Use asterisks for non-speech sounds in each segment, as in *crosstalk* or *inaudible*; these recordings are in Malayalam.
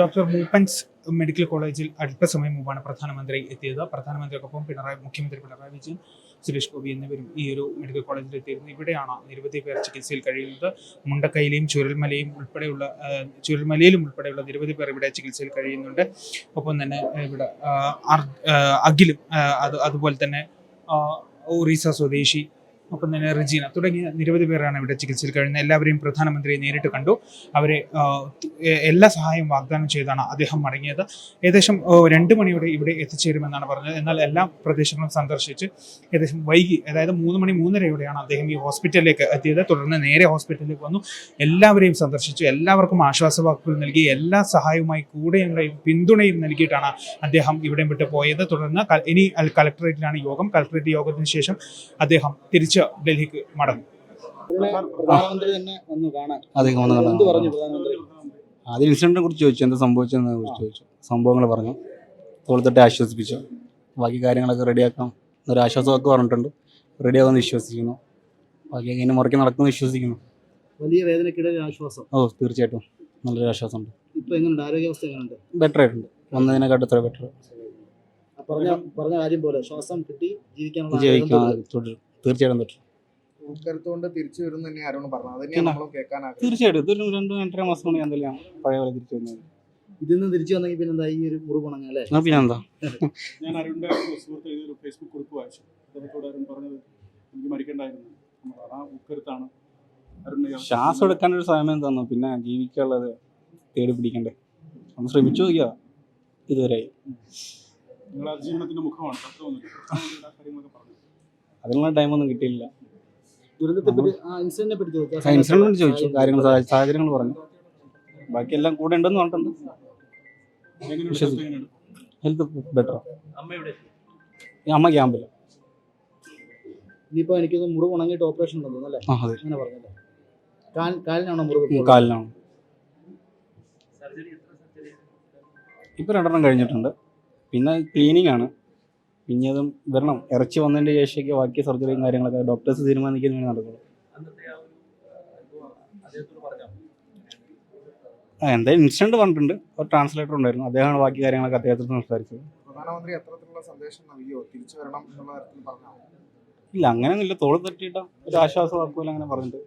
ഡോക്ടർ മൂപ്പൻസ് മെഡിക്കൽ കോളേജിൽ അല്പസമയം മുമ്പാണ് പ്രധാനമന്ത്രി എത്തിയത്. പ്രധാനമന്ത്രിക്കൊപ്പം പിണറായി മുഖ്യമന്ത്രി പിണറായി വിജയൻ സുരേഷ് ഗോപി എന്നിവരും ഈ ഒരു മെഡിക്കൽ കോളേജിൽ എത്തിയിരുന്നു. ഇവിടെയാണ് നിരവധി പേർ ചികിത്സയിൽ കഴിയുന്നത്. മുണ്ടക്കൈയിലെയും ചുരൽമലയും ഉൾപ്പെടെയുള്ള ചുരൽമലയിലും ഉൾപ്പെടെയുള്ള നിരവധി പേർ ഇവിടെ ചികിത്സയിൽ കഴിയുന്നുണ്ട്. ഒപ്പം തന്നെ ഇവിടെ അഖിലും അത് അതുപോലെ തന്നെ ഒറീസ സ്വദേശി ഒപ്പം തന്നെ റിജീന തുടങ്ങിയ നിരവധി പേരാണ് ഇവിടെ ചികിത്സയിൽ കഴിയുന്നത്. എല്ലാവരെയും പ്രധാനമന്ത്രിയെ നേരിട്ട് കണ്ടു. അവരെ എല്ലാ സഹായവും വാഗ്ദാനം ചെയ്താണ് അദ്ദേഹം മടങ്ങിയത് ഏകദേശം രണ്ട് മണിയോടെ ഇവിടെ എത്തിച്ചേരുമെന്നാണ് പറഞ്ഞത്. എന്നാൽ എല്ലാ പ്രദേശങ്ങളും സന്ദർശിച്ച് ഏകദേശം വൈകി അതായത് മൂന്ന് മണി മൂന്നരയോടെയാണ് അദ്ദേഹം ഈ ഹോസ്പിറ്റലിലേക്ക് എത്തിയത്. തുടർന്ന് നേരെ ഹോസ്പിറ്റലിലേക്ക് വന്നു. എല്ലാവരെയും സന്ദർശിച്ചു. എല്ലാവർക്കും ആശ്വാസവാക്കുകൾ നൽകി. എല്ലാ സഹായവുമായി കൂടെയും പിന്തുണയും നൽകിയിട്ടാണ് അദ്ദേഹം ഇവിടെ വിട്ട് പോയത്. തുടർന്ന് ഇനി കലക്ടറേറ്റിലാണ് യോഗം. കലക്ടറേറ്റ് യോഗത്തിന് ശേഷം അദ്ദേഹം തിരിച്ച് ഡൽഹിക്ക് മടങ്ങും. പ്രധാനമന്ത്രി തന്നെ വന്നു കാണാൻ. എന്ത് പറഞ്ഞു പ്രധാനമന്ത്രി? ആദ്യം ഇൻസിഡന്റിനെ കുറിച്ച് ചോദിച്ചു. എന്താ സംഭവിച്ചതെന്ന് കുറിച്ച് ചോദിച്ചു. സംഭവങ്ങൾ പറഞ്ഞു. തോളത്തൊട്ട് ആശ്വസിപ്പിച്ചു. ബാക്കി കാര്യങ്ങളൊക്കെ റെഡിയാക്കാം എന്നൊരു ആശ്വാസമൊക്കെ പറഞ്ഞിട്ടുണ്ട്. റെഡിയാകുമെന്ന് വിശ്വസിക്കുന്നു. ബാക്കി ഇങ്ങനെ മുറയ്ക്ക് നടക്കുമെന്ന് വിശ്വസിക്കുന്നു. വലിയ വേദനക്കിടയിൽ ആശ്വാസം. ഓ തീർച്ചയായിട്ടും. നല്ലൊരു ആശ്വാസമുണ്ട്. ഇപ്പൊ എങ്ങനെയുണ്ട് ആരോഗ്യാവസ്ഥ എങ്ങനെയുണ്ട് ബെറ്റർ ആയിട്ടുണ്ട്. വന്നതിനെക്കാട്ടും എത്ര ബെറ്റർ പറഞ്ഞ പറഞ്ഞ കാര്യം പോലെ ശ്വാസം കിട്ടി ജീവിക്കാനുള്ള ആഗ്രഹം ജീവിക്കാൻ തുടരും. തീർച്ചയായിട്ടും തിരിച്ചു വരും തന്നെ ആരോണ് പറഞ്ഞു. അത് പിന്നെ. തന്നെയാണ് നമ്മളും കേൾക്കാൻ ആഗ്രഹിക്കുന്നത് തീർച്ചയായിട്ടും. ഇതൊരു രണ്ട് രണ്ടര മാസം കൊണ്ട് ഞാൻ എന്തായാലും പഴയ പോലെ തിരിച്ചു വരുന്നത്. ഇതിൽ നിന്ന് തിരിച്ചു വന്നെങ്കിൽ പിന്നെ എന്താ ഈ ഒരു മുറിവ് ഉണങ്ങാം അല്ലേ? എന്നാൽ പിന്നെ ഞാൻ അരുണിന്റെ സുഹൃത്ത് എഴുതിയ ഒരു ഫേസ്ബുക്ക് കുറിപ്പ് വായിച്ചു. അദ്ദേഹത്തോട് അരുൺ പറഞ്ഞത് എനിക്ക് മരിക്കണ്ടായിരുന്നു. ആ ഉക്കരുത്താണ് അരുണിന്റെ. ശ്വാസം എടുക്കാനൊരു സമയം തന്നു. പിന്നെ ജീവിക്കാനുള്ളത് തേടി പിടിക്കണ്ടേ? ഒന്ന് ശ്രമിച്ചു നോക്കിയാ ഇതുവരെ. നിങ്ങളുടെ അതിജീവനത്തിന്റെ മുഖമാണ്. *laughs* കാര്യങ്ങളൊക്കെ പറഞ്ഞു. അതിനുള്ള ടൈമൊന്നും കിട്ടിയില്ല. ഇൻസിഡന്റ് ചോദിച്ചു? കാര്യങ്ങൾ സാഹ- സാഹചര്യങ്ങൾ പറഞ്ഞു. ബാക്കിയെല്ലാം കൂടെ ഉണ്ടെന്ന് പറഞ്ഞിട്ടുണ്ട്. ഹെൽത്ത് ബെറ്റർ അമ്മ ക്യാമ്പിൽ ഇനിയിപ്പോ എനിക്ക് മുറിവ് ഉണങ്ങിയിട്ട് ഓപ്പറേഷൻ ഉണ്ടെന്ന് അല്ലേ? അങ്ങനെ പറഞ്ഞല്ലേ? കാലിനാണോ മുറിവ്? കാലിനാണ്. ഇപ്പൊ രണ്ടെണ്ണം കഴിഞ്ഞിട്ടുണ്ട്. പിന്നെ ക്ലീനിങ് ആണ്. പിന്നെ അതും വരണം. ഇറച്ചി വന്നതിന്റെ ശേഷമൊക്കെ ബാക്കി സർജറിയും കാര്യങ്ങളൊക്കെ ഡോക്ടേഴ്സ് തീരുമാനിക്കുന്നതിന് നടക്കുള്ളൂ. ആ എന്തായാലും ഇൻസിഡന്റ് പറഞ്ഞിട്ടുണ്ട് ഒരു ട്രാൻസ്ലേറ്റർ ഉണ്ടായിരുന്നു. അദ്ദേഹമാണ് ബാക്കി കാര്യങ്ങളൊക്കെ അദ്ദേഹത്തിന് സംസാരിച്ചത്. പ്രധാനമന്ത്രി എത്രത്തിലുള്ള സന്ദേശം നൽകിയോ? തിരിച്ചു വരണം എന്നുള്ള തരത്തിൽ പറഞ്ഞോ? ഇല്ല അങ്ങനെയൊന്നുമില്ല. തോൾ തട്ടിയിട്ട ഒരു ആശ്വാസം ആക്കുമല്ലോ അങ്ങനെ പറഞ്ഞിട്ട്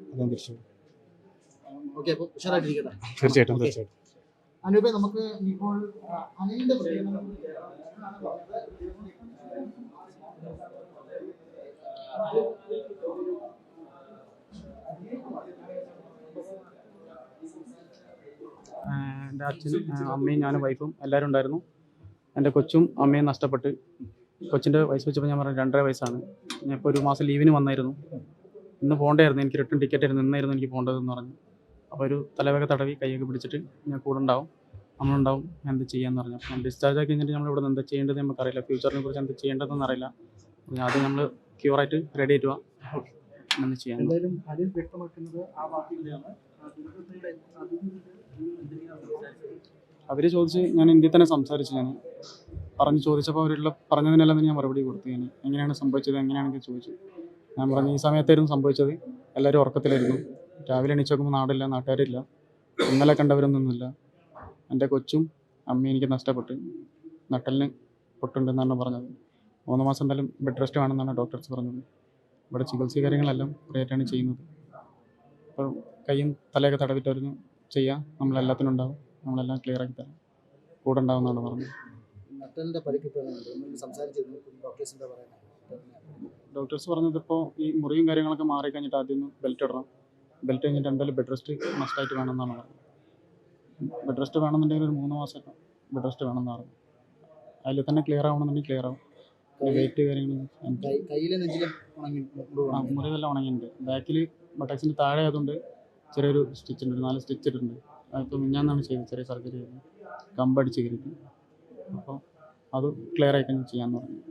അദ്ദേഹം തിരിച്ചു തീർച്ചയായിട്ടും. തീർച്ചയായിട്ടും. അനൂപെ നമുക്ക് ഇപ്പോൾ അനിലിന്റെ എന്റെ അച്ഛനും അമ്മയും ഞാനും വൈഫും എല്ലാവരും ഉണ്ടായിരുന്നു. എന്റെ കൊച്ചും അമ്മയും നഷ്ടപ്പെട്ട്. കൊച്ചിന്റെ വയസ്സ് വെച്ചപ്പോൾ ഞാൻ പറഞ്ഞു രണ്ടര വയസ്സാണ്. ഞാൻ ഇപ്പോൾ ഒരു മാസം ലീവിന് വന്നായിരുന്നു. ഇന്ന് പോകേണ്ടായിരുന്നു. എനിക്ക് റിട്ടേൺ ടിക്കറ്റ് ആയിരുന്നു. ഇന്നായിരുന്നു എനിക്ക് പോകേണ്ടതെന്ന് പറഞ്ഞു. അപ്പോൾ ഒരു തലവേഗ തടവി കൈയൊക്കെ പിടിച്ചിട്ട് ഞാൻ കൂടെ ഉണ്ടാവും. നമ്മളുണ്ടാവും. എന്ത് ചെയ്യാന്ന് പറഞ്ഞു ഞാൻ ഡിസ്ചാർജ് ആക്കി കഴിഞ്ഞിട്ട് നമ്മൾ ഇവിടെ നിന്ന് എന്താ ചെയ്യേണ്ടത് നമുക്കറിയില്ല. ഫ്യൂച്ചറിനെ കുറിച്ച് എന്ത് ചെയ്യേണ്ടതെന്ന് അറിയില്ല. അത് ആദ്യം നമ്മൾ ക്യൂറായിട്ട് റെഡി ആയിട്ട് പോവാം ചെയ്യാൻ എന്തായാലും വ്യക്തമാക്കുന്നത് ആ അവർ ചോദിച്ച് ഞാൻ ഇന്ത്യയിൽ തന്നെ സംസാരിച്ചു ഞാൻ പറഞ്ഞ് ചോദിച്ചപ്പോൾ അവരുള്ള പറഞ്ഞതിനെല്ലാം തന്നെ ഞാൻ മറുപടി കൊടുത്തു ഞാൻ എങ്ങനെയാണ് സംഭവിച്ചത്? എങ്ങനെയാണെന്ന് ചോദിച്ചു ഞാൻ പറഞ്ഞു ഈ സമയത്തായിരുന്നു സംഭവിച്ചത്. എല്ലാവരും ഉറക്കത്തിലായിരുന്നു. രാവിലെ എണീച്ച് നോക്കുമ്പോൾ നാടില്ല നാട്ടുകാരില്ല. ഇന്നലെ കണ്ടവരൊന്നുമില്ല എന്റെ കൊച്ചും അമ്മയും എനിക്ക് നഷ്ടപ്പെട്ടു. നട്ടലിന് പൊട്ടുണ്ടെന്നാണ് പറഞ്ഞത്. മൂന്ന് മാസം എന്തായാലും ബെഡ് റെസ്റ്റ് വേണമെന്നാണ് ഡോക്ടേഴ്സ് പറഞ്ഞത്. ഇവിടെ ചികിത്സ കാര്യങ്ങളെല്ലാം കുറേയായിട്ടാണ് ചെയ്യുന്നത്. അപ്പോൾ കൈയും തലയൊക്കെ തടവിട്ടായിരുന്നു ചെയ്യാം. നമ്മളെല്ലാത്തിനും ഉണ്ടാവും. നമ്മളെല്ലാം ക്ലിയർ ആക്കി തരാം. കൂടെ ഉണ്ടാവുമെന്നാണ് പറഞ്ഞത്. ഡോക്ടേഴ്സ് പറഞ്ഞത് ഇപ്പോൾ ഈ മുറിയും കാര്യങ്ങളൊക്കെ മാറി കഴിഞ്ഞിട്ട് ആദ്യം ബെൽറ്റ് ഇടണം. ബെൽറ്റ് കഴിഞ്ഞിട്ട് എന്തായാലും ബെഡ് റെസ്റ്റ് മസ്റ്റായിട്ട് വേണമെന്നാണ് പറഞ്ഞത്. ബെഡ് റെസ്റ്റ് വേണമെന്നുണ്ടെങ്കിൽ ഒരു മൂന്ന് മാസം ബെഡ് റെസ്റ്റ് വേണമെന്ന് പറഞ്ഞു അതിൽ തന്നെ ക്ലിയർ ആവണമെന്നുണ്ടെങ്കിൽ ക്ലിയർ ആവും. വെയിറ്റ് കാര്യങ്ങൾ. മുറിവെല്ലാം ഉണങ്ങിയിട്ടുണ്ട്. ബാക്കിൽ ബട്ടക്സിന്റെ താഴെ ആയതുകൊണ്ട് ചെറിയൊരു സ്റ്റിച്ച് ഉണ്ട്. ഒരു നാല് സ്റ്റിച്ച് ഇട്ടിട്ടുണ്ട്. അതിപ്പോൾ മിഞ്ഞാന്നാണ് ചെയ്തത് ചെറിയ സർജറി ചെയ്തത് കമ്പടിച്ച് കയറിയിട്ട്. അപ്പോൾ അത് ക്ലിയർ ആയി കഴിഞ്ഞ് ചെയ്യാമെന്ന് പറഞ്ഞു.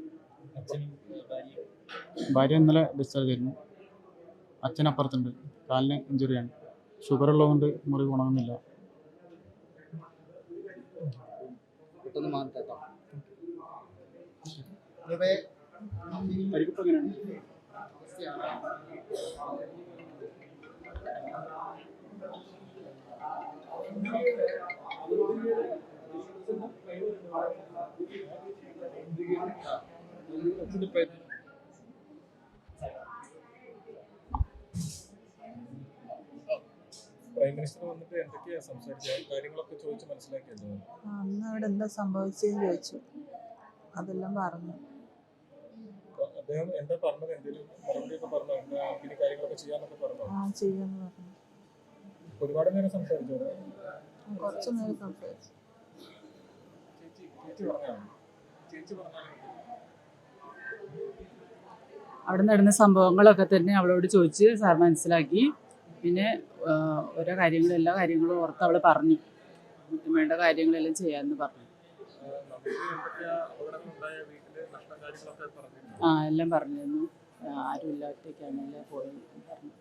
ഭാര്യ ഇന്നലെ ഡിസ്ചാർജ് ആയിരുന്നു. അച്ഛൻ അപ്പുറത്തുണ്ട് കാലിന് ഇഞ്ചുറിയാണ്. ഷുഗർ ഉള്ളതുകൊണ്ട് മുറിവ് ഉണങ്ങുന്നില്ല. പരിക്കിപ്പ് എങ്ങനെയാണ്? പ്രൈം മിനിസ്റ്റർ വന്നിട്ട് എന്തൊക്കെയാ സംസാരിച്ചത്? കാര്യങ്ങളൊക്കെ ചോദിച്ച് മനസ്സിലാക്കിയല്ലോ ആ, അന്ന് അവിടെ എന്താ സംഭവിച്ചതെന്ന് ചോദിച്ചു. അതെല്ലാം പറഞ്ഞു. അദ്ദേഹം എന്താ പറഞ്ഞത്? എന്തെങ്കിലും മറുപടിയൊക്കെ പറഞ്ഞോ? എന്താ ഇനി കാര്യങ്ങളൊക്കെ ചെയ്യാന്നൊക്കെ പറഞ്ഞു? ആ ചെയ്യാന്ന് പറഞ്ഞു. ഒരുപാട് നേരം സംസാരിച്ചോ അവിടെ? ആ, കുറച്ച് നേരം സംസാരിച്ചു. ചേച്ചി ചേച്ചി പറഞ്ഞോ ചേച്ചി പറഞ്ഞാലും അവിടെ നടന്ന സംഭവങ്ങളൊക്കെ തന്നെ അവളോട് ചോദിച്ച് സാർ മനസ്സിലാക്കി. പിന്നെ ഓരോ കാര്യങ്ങളും എല്ലാ കാര്യങ്ങളും ഓർത്ത് അവൾ പറഞ്ഞു. വേണ്ട കാര്യങ്ങളെല്ലാം ചെയ്യാമെന്ന് പറഞ്ഞു. നമുക്ക് ആ എല്ലാം പറഞ്ഞിരുന്നു. ആ, ആരും ഇല്ലാത്തേക്കാണ് എല്ലാം പോയി പറഞ്ഞു.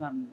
പറഞ്ഞു.